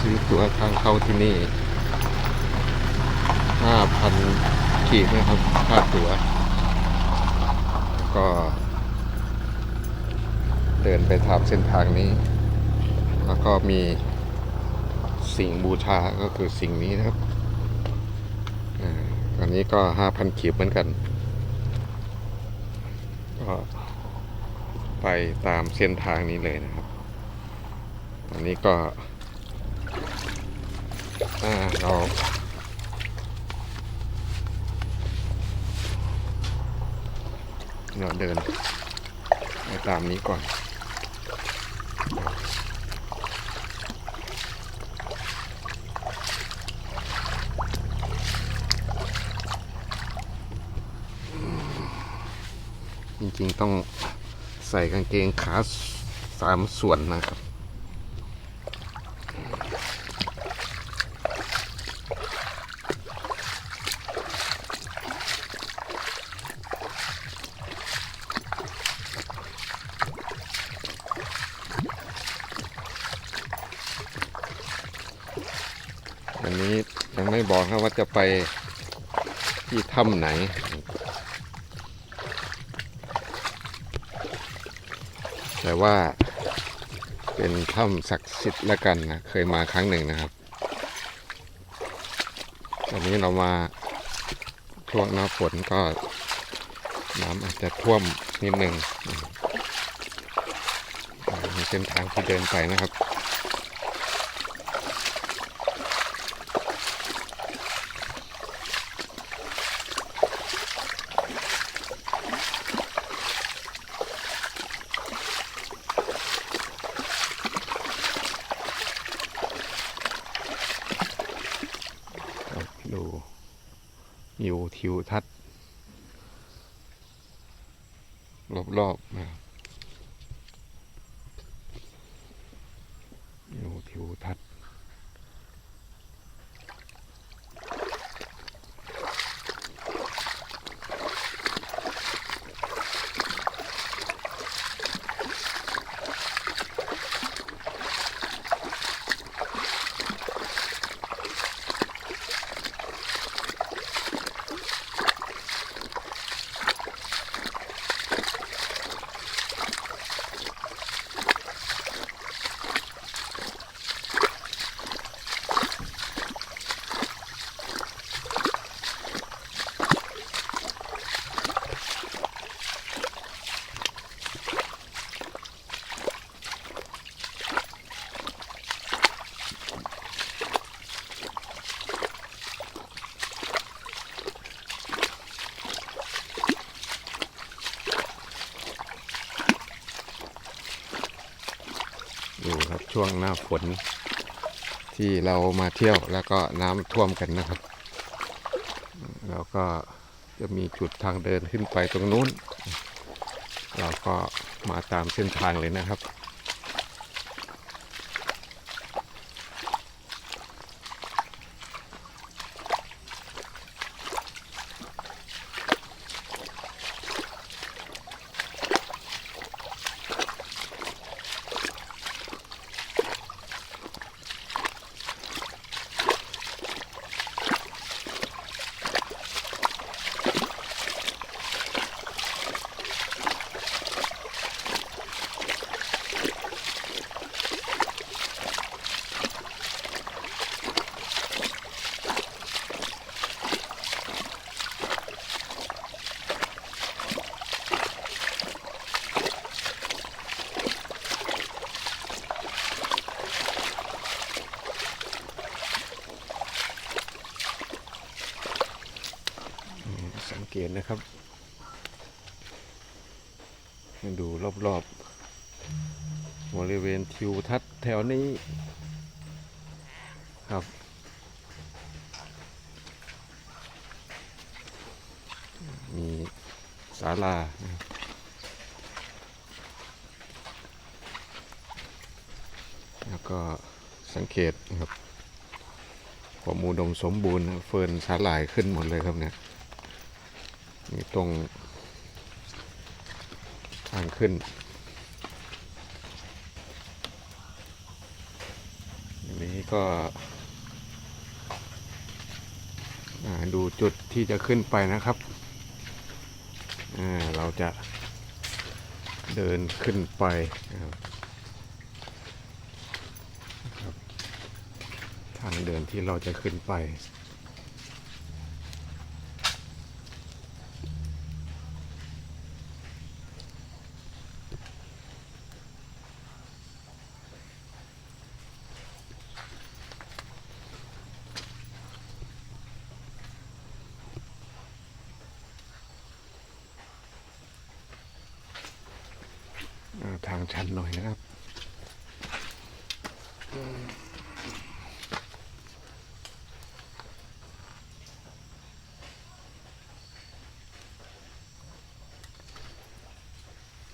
ซื้อตั๋วทางเข้าที่นี่ห้าพันกีบนะครับค่าตั๋วแล้วก็ เดินไปตามเส้นทางนี้ แล้วก็มีสิ่งบูชาก็คือสิ่งนี้นะครับอาอันนี้ก็ห้าพันกีบเหมือนกัน ก็ไปตามเส้นทางนี้เลยนะครับตอนนี้ก็ อ่าเราเราเดินไปตามนี้ก่อนจริงๆต้องใส่กางเกงขาสามส่วนนะครับ อันนี้ยังไม่บอกนะว่าจะไป ที่ถ้ำไหน แต่ว่าเป็นถ้ำศักดิ์สิทธิ์ละกันนะ เคยมาครั้งหนึ่งนะครับ ตอนนี้เรามาช่วงหน้าฝนก็น้ำอาจจะท่วมนิดหนึ่งมีเส้นทางที่เดินไปนะครับดูวิว ทิวทัศน์รอบ ช่วงหน้าฝนที่เรามาเที่ยวแล้วก็น้ำท่วมกันนะครับ แล้วก็จะมีจุดทางเดินขึ้นไปตรงนู้น เราก็มาตามเส้นทางเลยนะครับ สังเกตนะครับดูรอบๆบริเวณทิวทัศน์แถวนี้ครับมีศาลาแล้วก็สังเกตนะครับความอุดมสมบูรณ์เฟิร์นสาหร่ายขึ้นหมดเลยครับเนี่ย นี่ตรงทางขึ้นอันนี้ก็ดูจุดที่จะขึ้นไปนะครับ เราจะเดินขึ้นไปทางเดินที่เราจะขึ้นไป อ่าทางชันหน่อยนะครับ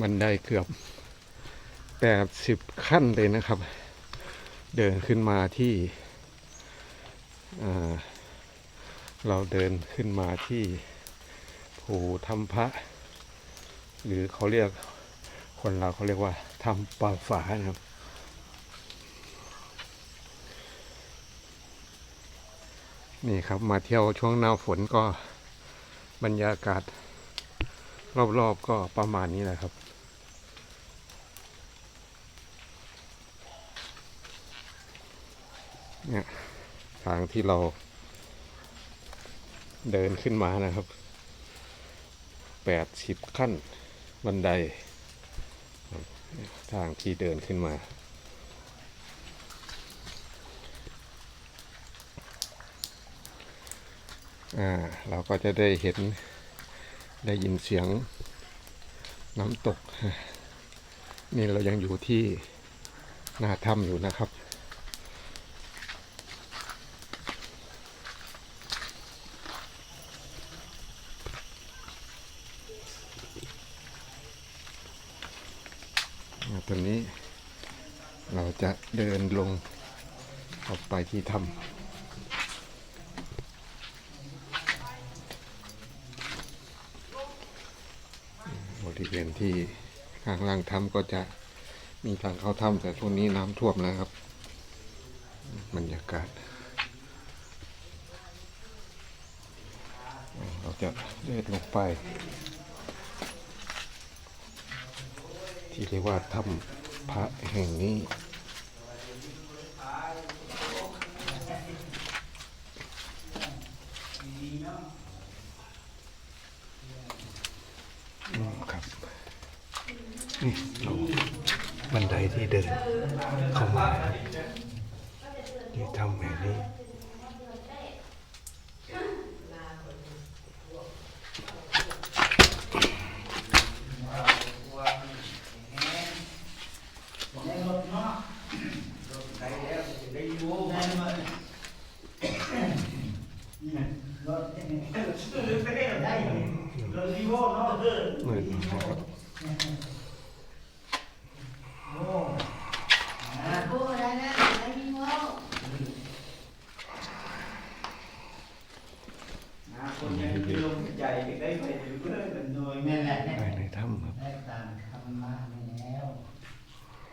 บันไดเกือบแปดสิบขั้นเลยนะครับ เดินขึ้นมาที่เราเดินขึ้นมาที่ภูธรรมพระ หรือเขาเรียกคนเราเขาเรียกว่าทำป่าฝานะครับนี่ครับมาเที่ยวช่วงหน้าฝนก็บรรยากาศรอบๆก็ประมาณนี้แหละครับ เนี่ยทางที่เราเดินขึ้นมานะครับแปดสิบขั้นบันได ทางที่เดินขึ้นมา อ่า เราก็จะได้เห็นได้ยินเสียงน้ำตก นี่เรายังอยู่ที่หน้าถ้ำอยู่นะครับ อ่าตอนนี้เราจะ เดินลงออกไปที่ถ้ำบริเวณที่ข้างล่างถ้ำก็จะมีทางเข้าถ้ำแต่ช่วงนี้น้ำท่วมแล้วครับบรรยากาศ เราจะเดินลงไป ที่เรียกว่าถ้ำพระแห่งนี้ อืมครับ นี่เราบันไดที่ เดินเข้ามาครับที่ทำแบบนี้ เหมือนนะครับ คนยังลงใจได้ไปถึงเลยมันโดย นั่นแหละ ภายในถ้ำครับ ได้ตามธรรมะนี่แล้ว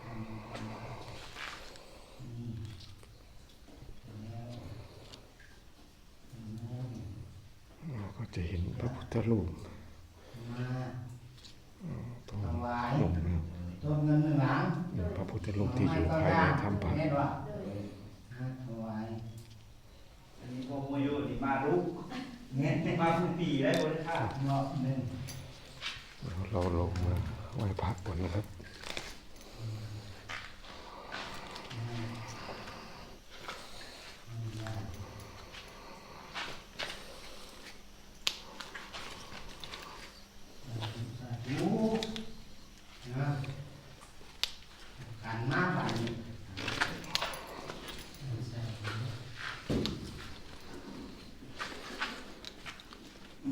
นี่แล้ว เราก็จะเห็นพระพุทธรูป มา ตรงหลุมนะครับ ตัวเงินหลัง นี่พระพุทธรูปที่อยู่ภายในถ้ำพระ เห็นว่าถวาย อันนี้พวกมูยูนี่มาลุก เงี้ย มาทุกปีได้บนค่า เนาะหนึ่ง เราลงมาไหว้พระก่อนนะครับ สาธุนะกันมาบัดนี้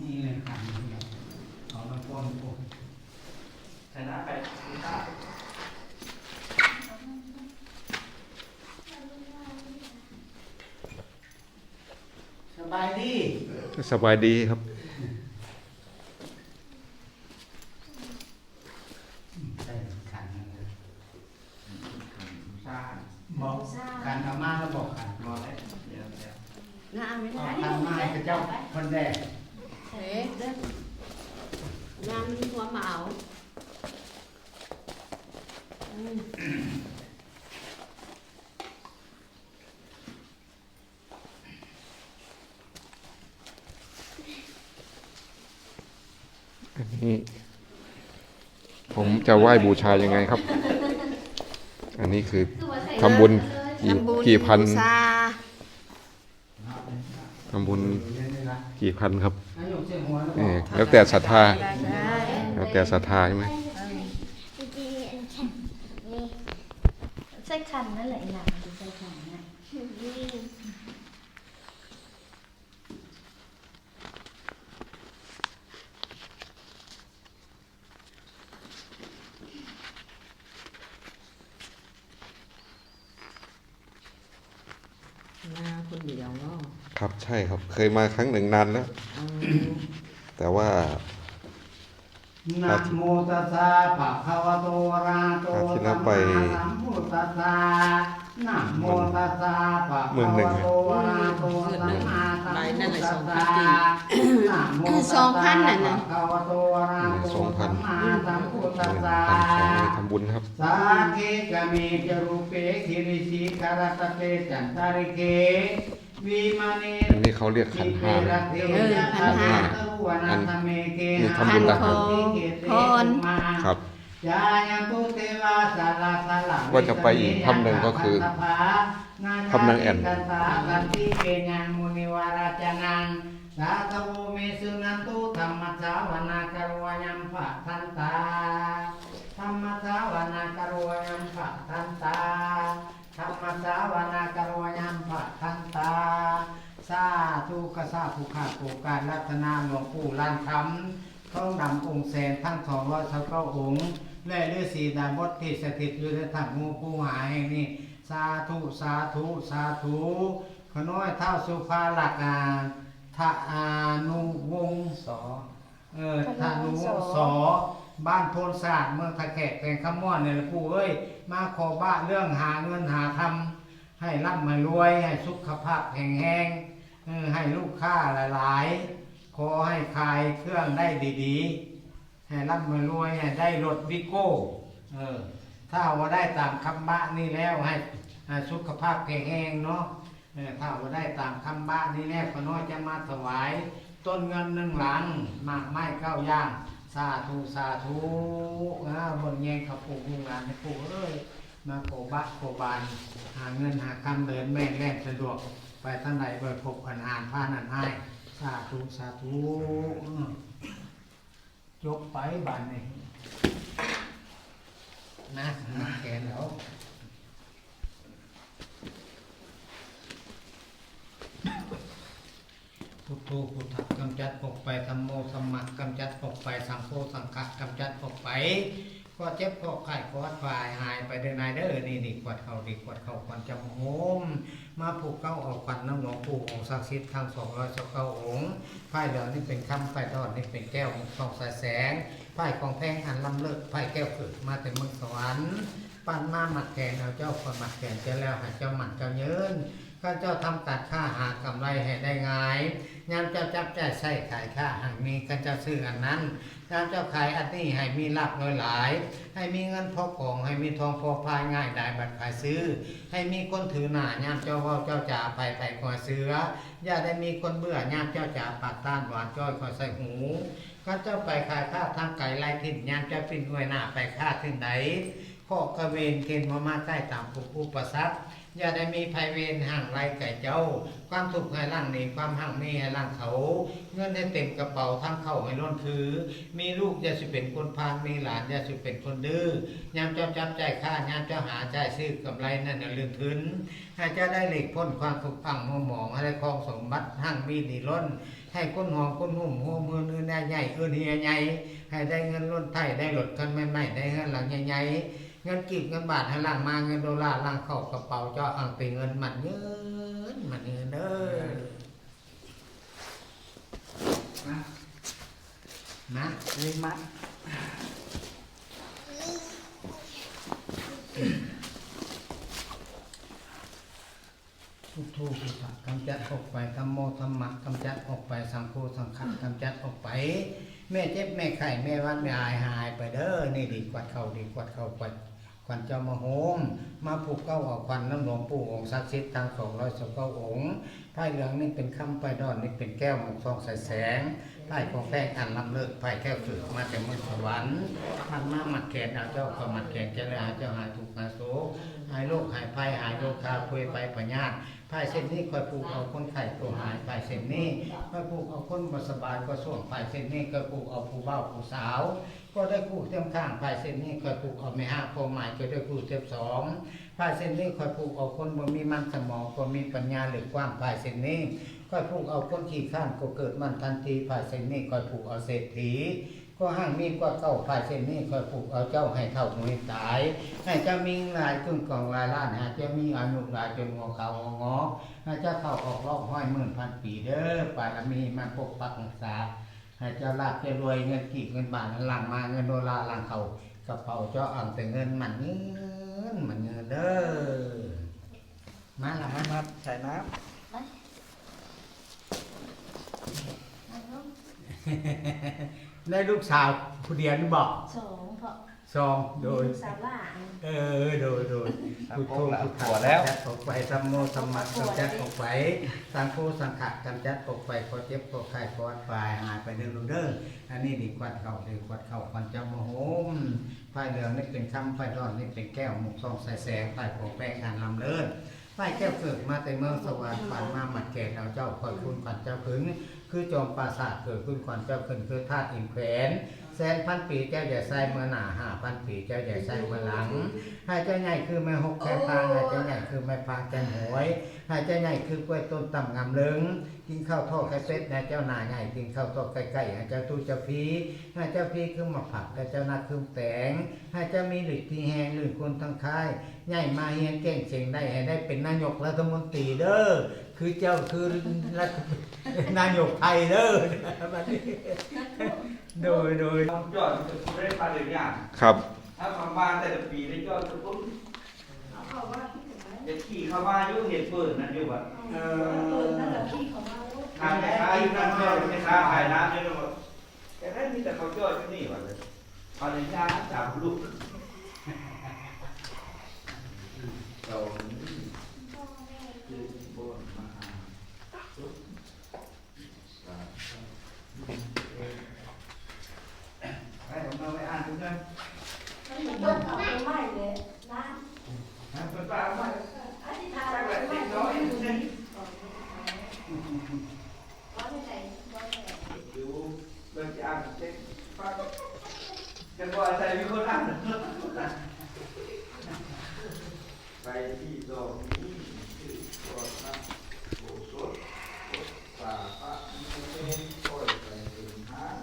นี่เลยกันเนี่ยเอามาป้อนพวก ชนะไปคุณตา สบายดี สบายดีครับ ใส่ขันนั่นเลย ชา บอกกันเอามาแล้วบอกกัน รอได้เดี๋ยวเดี๋ยว น้าไม่ เอา ได้ ขันมาให้พระเจ้าคนแรก เฮ้ยเด้อน้ำมีความเมาอืม อันนี้ ผม จะไหว้บูชายังไงครับ อันนี้คือทำบุญกี่ทำบุญกี่พันบูชาทำบุญเรียนเลยนะกี่พันครับนายกเสียงหัวแล้วบเอออกแล้วแต่ศรัทธาได้ได้แล้วแต่ศรัทธาใช่ไหม ใส่คันนั่นแหละหนักมันจะใส่คันนะ น้าคนเดียวเนาะครับใช่ครับ เคยมาครั้งหนึ่งนานแล้วอืมแต่ว่า นะโมตัสสะภะคะวะโตอะระหะโตอาทิตย์หสัน้ามไปมาสัมพุทธัสสะ นะโมตัสสะภะเมืคะองหนึ่งวะไงโตอะระหะโตสัมมาสัมพุทธัสสะนะโมตัสองพันน่ะนะภะคะวะโตอะระหะโตสองพันมพุทหธัสมื่นสะพันสองเลยทำบุญครับสาเกกะเมจรูเปคิริสิกรตเตจันตาริเกวิมาเนอันนี้เขาเรียกขันห้านะเออขันห้าอันนี่ทำบุญขันนะคพรครับยายัง วาสาราสาลังว่าจะไปอีกถ้ำหนึ่งก็คือถ้ำนางแอ่นกันตากันติเกยังมุนิวาราจนังสาธโวเมสุนันตุธรรมสาวนาคารวยัมภะทันตาธรรมสาวนาคารวยัมภะทันตาธรรมสาวนาคารวยัมภะทันตาสาธุกสาธุขาโกการรัตนาหลวงปู่ลานคำท้องดำองค์แสนทั้งสองร้อยสิบเก้าองค์ และฤาษีดาบดที่สถิตอยู่ในถ้ำงูปูหาแห่งนี้ สาธุสาธุสาธุขน้อยเท่าสุภาหลักอาทะอานุวงศ์สอเออทานุวงศ์สอบ้านโพนศาสตร์เมืองตะแขกแขวงขมอนเนี่ยละปู่เอ้ยมาขอบ้าเรื่องหาเงินหาทำให้ร่ำให้รวย ให้สุขภาพแข็งแรงให้ลูกค้าหลาย ๆ ขอให้ขายเครื่องได้ดี ๆ ให้ร่ำให้รวยให้ได้รถวิโก้เออถ้าว่าได้ตามคำบ้านี่แล้วให้สุขภาพแข็งแรงเนาะถ้าว่าได้ตามคำบ้านี่แล้วก็น้อยจะมาถวาย ต้นเงินหนึ่งหลังหมากไม้เก้าย่างสาธุสาธุนะบนแยงขับปู่ลุงหลานให้ปู่เอ้ยมาโกบะโกบานหาเงินหาคำเดินแม่นแล่นสะดวกไปท่านใดเบิดพบอันอ่านผ่านอันให้สาธุสาธุ จบไปบานนี้นะแขนแล้วพุทโธพุทธะกำจัดปกไปธรรมโมธรรมะกำจัดปกไปสังโฆสังฆะกำจัดปกไป ก็เจ็บก็ไข้ก็วายหายไปเดินนายเด้อนี่นี่กวดเขาดีกวดเขาควันจำโฮมมาผูกเก้าออกควันน้ำหลวงปู่องค์ศักดิ์สิทธิ์ทั้งสองร้อยสิบเก้าองค์ไพ่เหลืองนี่เป็นคำไพ่ทอดนี่เป็นแก้วส่องสายแสงไพ่ของแพงอันลำเลิศไพ่แก้วฝึกมาแต่เมืองสวรรค์ปั้นมาหมัดแกนเอาเจ้าคนหมัดแกนเจ้าแล้วหาเจ้าหมัดเจ้าเยิน ข้าเจ้าทำตัดค่าหากำไรให้ได้ง่ายยามเจ้าจับจ่ายใส่ขายค่าหากมีข้าเจ้าซื้ออันนั้นยามเจ้าขายอันนี้ให้มีลับน้อยหลาย ให้มีเงินพอกองให้มีทองพอพายง่ายได้บัตรขายซื้อ ให้มีคนถือหน้ายามเจ้าว่าเจ้าจ่าไปไปกว่าเสืออย่าได้มีคนเบื่อยามเจ้าจ่าปากต้านหวานจ้อยคอยใส่หูข้าเจ้าไปขายข้าทางไก่ไล่ถิ่นยามเจ้าปิ่นหวยหน้าไปฆ่าถึงไหนข้อกระเวนเกณฑ์มามาใกล้ตามผู้อุปสรรค อย่าได้มีภัยเวรห่างไรไก่เจ้า ความทุกข์ให้ร่างนี้ความห่างนี้ให้ร่างเขา เงินให้เต็มกระเป๋าทั้งเข้าให้ล้นถือ มีลูกอย่าสิเป็นคนพาลมีหลานอย่าสิเป็นคนดื้อยามเจ้าจับใจค่ายามเจ้าหาใจซื้อกำไรนั่นน่ะลืมถึนให้เจ้าได้หลีกพ้นความทุกข์พังมัวหมองให้ได้ครองสมบัติหั่งมีดีล้น ให้คนหอมคนหุ่มหัวมือเนื้อแน่ใหญ่เอื้อนเฮียใหญ่ให้ได้เงินล้นไทยได้หลดกันไม่ไม่ได้เงินหลังใหญ่ๆ เงินกีบเงินบาทให้หลังมาเงินดอลลาร์หลังเข้ากระเป๋าเจ้าอ่างเป็นเงินหมันเงินหมันเงินเด้อนะนะนี่มัดทุกทุกทุกทกำจัดออกไปธรรมโมธรรมะกำจัดออกไป สังโฆสังฆะกำจัดออกไป แม่เจ็บแม่ไข้แม่วัดแม่อายหายไปเด้อนี่ดีกวัดเข้าดีกวัดเข้าไปควันเจ้ามาโฮมมาผูกเก้าออกควันน้ำหลวงปู่องค์ศักดิ์สิทธิ์ทั้งสองร้อยสิบเก้าองค์ไพ่เหลืองนี่เป็นคำไพ่ดอนนี่เป็นแก้วหมกทองใสแสงไพ่ของแป้งอันลำเลิกไพ่แก้วฝึกมาแต่เมืองสวรรค์ท่านมาหมัดแขนเอาเจ้าก็หมัดแขนเจ้าเลยหาเจ้าหายทุกข์หาโศกหายโรคหายภัยหายโรคคาคุยไปปัญญา ไพ่เส้นนี้คอยผูกเอาคนไข้ตัวหายไพ่เส้นนี้คอยผูกเอาคนบ่สบายก็ส่วงไพ่เส้นนี้ก็ผูกเอาผู้เบ้าผู้สาว ก็ได้คู่เต็มข้างไพ่เส้นนี้คอยผูกเอาไม่ห้าโคหมายก็ได้คู่เต็มสองไพ่เส้นนี้คอยผูกเอาคนบ่มีมันสมองก็มีปัญญาหรือกว้างไพ่เส้นนี้คอยผูกเอาคนขี้ข้านก็เกิดมันทันทีไพ่เส้นนี้คอยผูกเอาเศรษฐี ก็ห้างมีกว่าเก้าไพ่เส้นนี้คอยผูกเอาเจ้าให้เท่าหวยตาย ให้เจ้ามีลายขึ้นกองลายล้านหาเจ้ามีอายุลายจนงอเขางองอให้เจ้าเข้าออกรอบห้อยหมื่นพันปีเด้อปารมีมาปกปักรักษาให้เจ้าลาบเจ้ารวยเงินกีบเงินบาทหลังมาเงินดลาหลังเขากระเป๋าเจ้าอ่างแต่เงินมันเงินมันเงินเด้อมาละมามัดใส่น้ไปนั่งลงได้ลูกสาวผู้เดียวนี่บอกสองเพราะสองโดย สาวล่าเออโดยโดยำพุทโธละพุทหัวแล้วจัดออกไปสัมโมสัมมัตกำจัดออกไปสังโฆสังขะกำจัดออกไปพอเจ็บพอไข้พออัดปลายหายไปเดินลูเด้ออันนี้ดีกวัดเข่าดีกวัดเข่าควันเจ้าโมโหมไฟเหลืองนี่เป็นคำไฟร้อนนี่เป็นแก้วหมกซองใส่แสงไฟของแป้งงานลำเลิศไฟแก้วเกิดมาแต่เมืองสวรรค์ฝันมาหมัดแก่เอาเจ้าคอยคุณขวัญเจ้าขึง คือจอมปราสาทเกิดขึ้นขวัญเจ้าขึ้นคือธาตุอินแขวนแสนพันปีเจ้าใหญ่ใส่เมื่อหนาห้าพันปีเจ้าใหญ่ใส่เมื่อหลังให้เจ้าใหญ่คือแม่หกแค่ปางให้เจ้าใหญ่คือแม่ปางแกนหวยให้เจ้าใหญ่คือกล้วยต้นต่ำงามเลิงกินข้าวทอดไข่เป็ดให้เจ้าหน้าใหญ่กินข้าวทอดไก่ไก่ให้เจ้าตู้เจ้าพีให้เจ้าพีคือมาผักให้เจ้านาคือแตงให้เจ้ามีหลุดที่แหงหรือคนทั้งค่ายใหญ่มาเฮียนเก่งเสียงได้ให้ได้เป็นนายกรัฐมนตรีเด้อ คือเจ้าคือรัฐนายกไทยเด้อบัดนี้โดยโดยทำยอดมันจะไม่ได้ปลาเดือดยากครับถ้าทำบ้านแต่ละปีได้ยอดจะปุ๊บเอาเข้าว่าที่ถึงไหมจะขี่เข้ามาอยู่เห็ดเปิดนั่นอยู่แบบเอเปิดนั่นแหอละที่ของเราขายแม่ค้าอยู่นั่นยอดแม่ค้าขายน้ำเนี่ยนะแต่ได้มีแต่เขายอดที่นี่ว่ะเลยปลาเดือดยากจับลูกเราคือบนมหาสุขสาให้ผมเอาไปอ่านดูกัน มันเหมือนต้นเอาไปไหม้เลยร้าน นะเป็นปลาไม่ อธิษฐานไว้ไหม้ร้อยอยู่นี่ร้อยไม่ไหนร้อยไม่ไหน ดูเบิ่งจะอ่านเช็คฟังจะบอกอะไรมีคนอ่านไปที่ตรงนี้คือตัวพระโบสถป่าพระนิเทศคอยไปถึงห้าง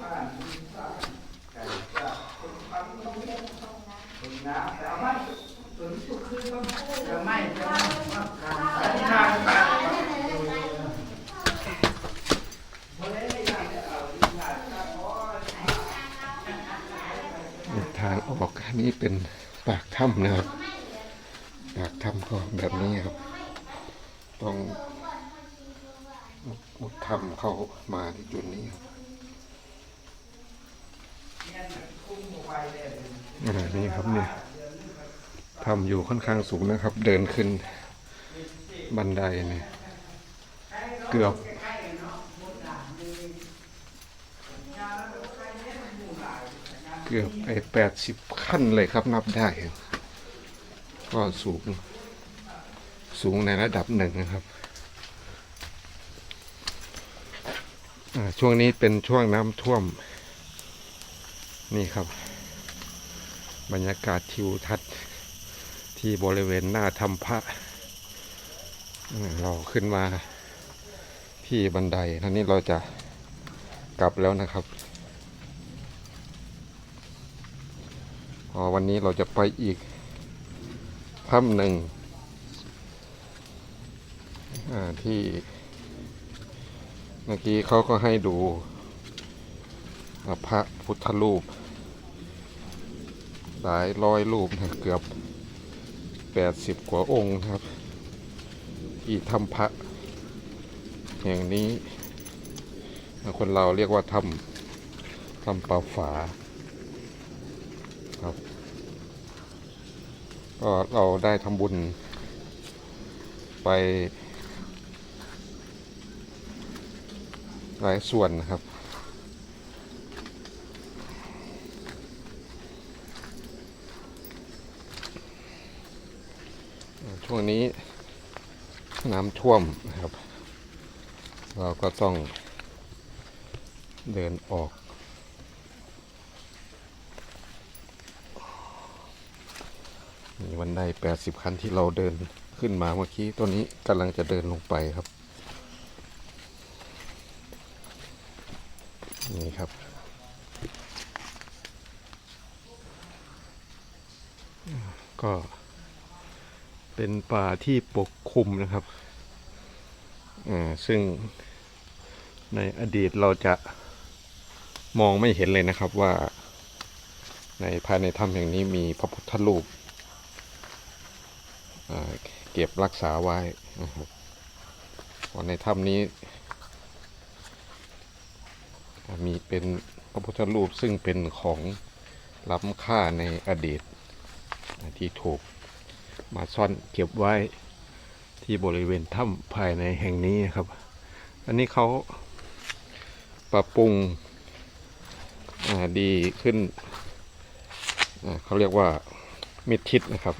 บ้านที่สร้างไก่จับคนทำตรงนี้คนน้ำแต่เอาไม่ตัวนี้ตัวขึ้นก็ จะไม่จะไม่ว่าการ อธิษฐานกันพอได้ยังจะเอาอธิษฐานกันพอ ทางออกอั นนี้เป็นปากถ้ำนะครับ ปากถ้ำก็แบบนี้ครับ ต้องมุดทำเข้ามาที่จุดนี้ครับอ่านี่ครับเนี่ยทำอยู่ค่อนข้างสูงนะครับ เดินขึ้นบันไดเนี่ยเกือบ เกือบไปแปดสิบขั้นเลยครับนับได้ ก็สูง สูงในระดับหนึ่งนะครับ ช่วงนี้เป็นช่วงน้ำท่วม นี่ครับ บรรยากาศทิวทัศน์ที่บริเวณหน้าถ้ำพระอ่าเราขึ้นมาที่บันไดท่านี้เราจะกลับแล้วนะครับ พอวันนี้เราจะไปอีกถ้ำหนึ่งที่เมื่อกี้เขาก็ให้ดูพระพุทธรูป หลายร้อยรูปนะเกือบแปดสิบกว่าองค์ครับ ที่ถ้ำพระแห่งนี้ คนเราเรียกว่าถ้ำถ้ำป่าฝา ครับ ก็เราได้ทำบุญไปหลายส่วนนะครับ ช่วงนี้น้ำท่วมนะครับ เราก็ต้องเดินออกันไดแปดสิบคันที่เราเดินขึ้นมาเมื่อกี้ตัวนี้กำลังจะเดินลงไปครับ นี่ครับ ก็เป็นป่าที่ปกคลุมนะครับอ่าซึ่งในอดีตเราจะมองไม่เห็นเลยนะครับว่า ในภายในถ้ำแห่งนี้มีพระพุทธรูป เก็บรักษาไว้นะครับเพราะในถ้ำนี้ มีเป็นพระพุทธรูปซึ่งเป็นของล้ำค่าในอดีตที่ถูกมาซ่อนเก็บไว้ที่บริเวณถ้ำภายในแห่งนี้ครับ อันนี้เขาปรับปรุงดีขึ้น เขาเรียกว่ามิดชิดนะครับ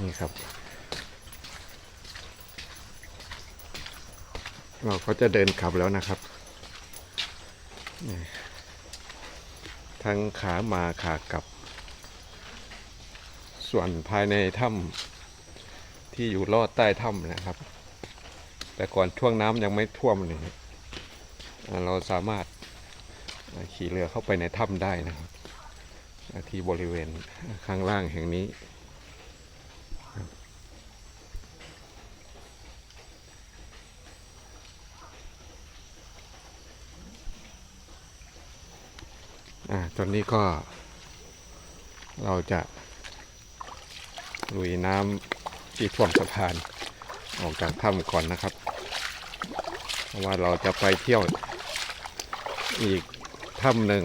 นี่ครับ เราก็จะเดินกลับแล้วนะครับ ทั้งขามาขากลับ ส่วนภายในถ้ำที่อยู่ลอดใต้ถ้ำนะครับ แต่ก่อนช่วงน้ำยังไม่ท่วมเลยเราสามารถขี่เรือเข้าไปในถ้ำได้นะครับ ที่บริเวณข้างล่างแห่งนี้ ตอนนี้ก็ เราจะลุยน้ำที่ท่วมสะพานออกจากถ้ำก่อนนะครับ เพราะว่าเราจะไปเที่ยวอีกถ้ำหนึ่ง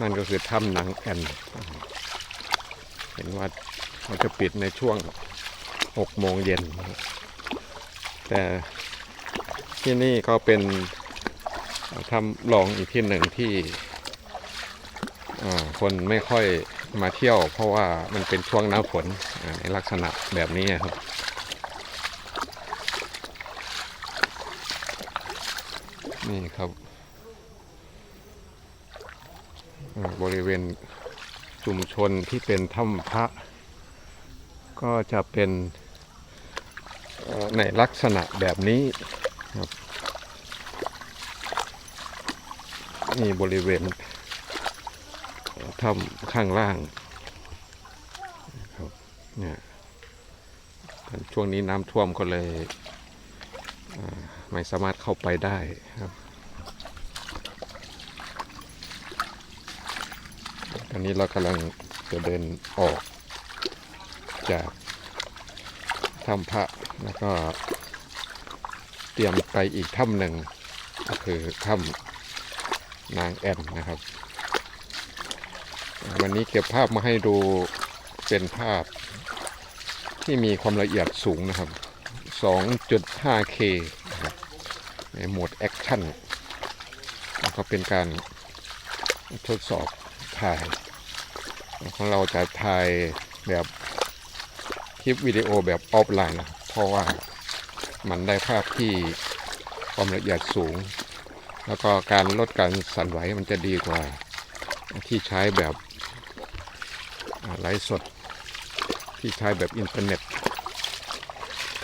นั่นก็คือถ้ำหนังแอนเห็นว่าเขาจะปิดในช่วง6โมงเย็น แต่ที่นี่ก็เป็น ทำลองอีกที่หนึ่งที่คนไม่ค่อยมาเที่ยว เพราะว่ามันเป็นช่วงหน้าฝนในลักษณะแบบนี้ครับนี่ครับบริเวณชุมชนที่เป็นถ้ำพระ ก็จะเป็นในลักษณะแบบนี้ครับ นี่บริเวณถ้ำข้างล่างครับเนี่ยช่วงนี้น้ำท่วมก็เลยไม่สามารถเข้าไปได้ครับอันนี้เรากำลังจะเดินออกจากถ้ำพระแล้วก็เตรียมไปอีกถ้ำหนึ่งก็คือถ้ำ นางแอ่นนะครับ วันนี้เก็บภาพมาให้ดูเป็นภาพที่มีความละเอียดสูงนะครับ 2.5K นะครับในโหมดแอคชั่นแล้วก็เป็นการทดสอบถ่ายของเราจะถ่ายแบบคลิปวิดีโอแบบออฟไลน์นะเพราะว่ามันได้ภาพที่ความละเอียดสูง แล้วก็การลดการสั่นไหวมันจะดีกว่าที่ใช้แบบไลฟ์สด ที่ใช้แบบอินเทอร์เน็ต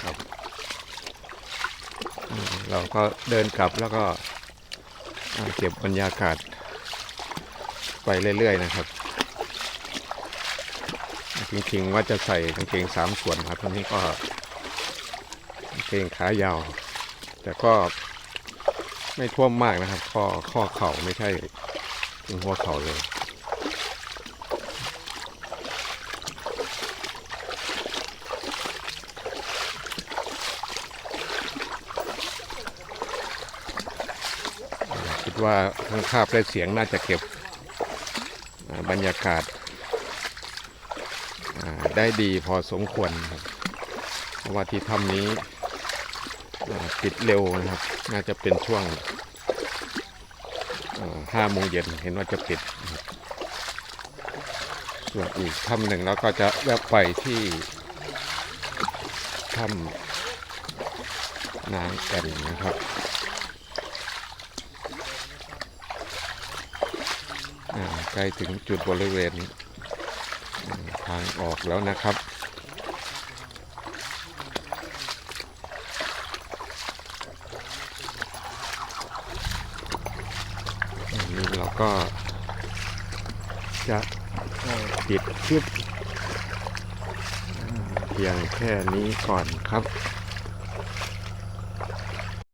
ครับเราก็เดินกลับแล้วก็เก็บบรรยากาศไปเรื่อยๆนะครับ จริงๆว่าจะใส่กางเกงสามส่วนครับตอนนี้ก็กางเกงขายาว แต่ก็ ไม่ท่วมมากนะครับ ข้อข้อเข่าไม่ใช่ถึงหัวเข่าเลยคิดว่าทั้งภาพและเสียงน่าจะเก็บบรรยากาศได้ดีพอสมควรครับเพราะว่าที่ถ้ำนี้ ปิดเร็วนะครับ น่าจะเป็นช่วงห้าโมงเย็นเห็นว่าจะปิดส่วนอีกถ้ำหนึ่งแล้วก็จะแวะไปที่ถ้ำนางแอ่นนะครับใกล้ถึงจุดบริเวณทางออกแล้วนะครับ อันนี้เรา ก็จะปิดคลิปเพียงแค่นี้ก่อนครับ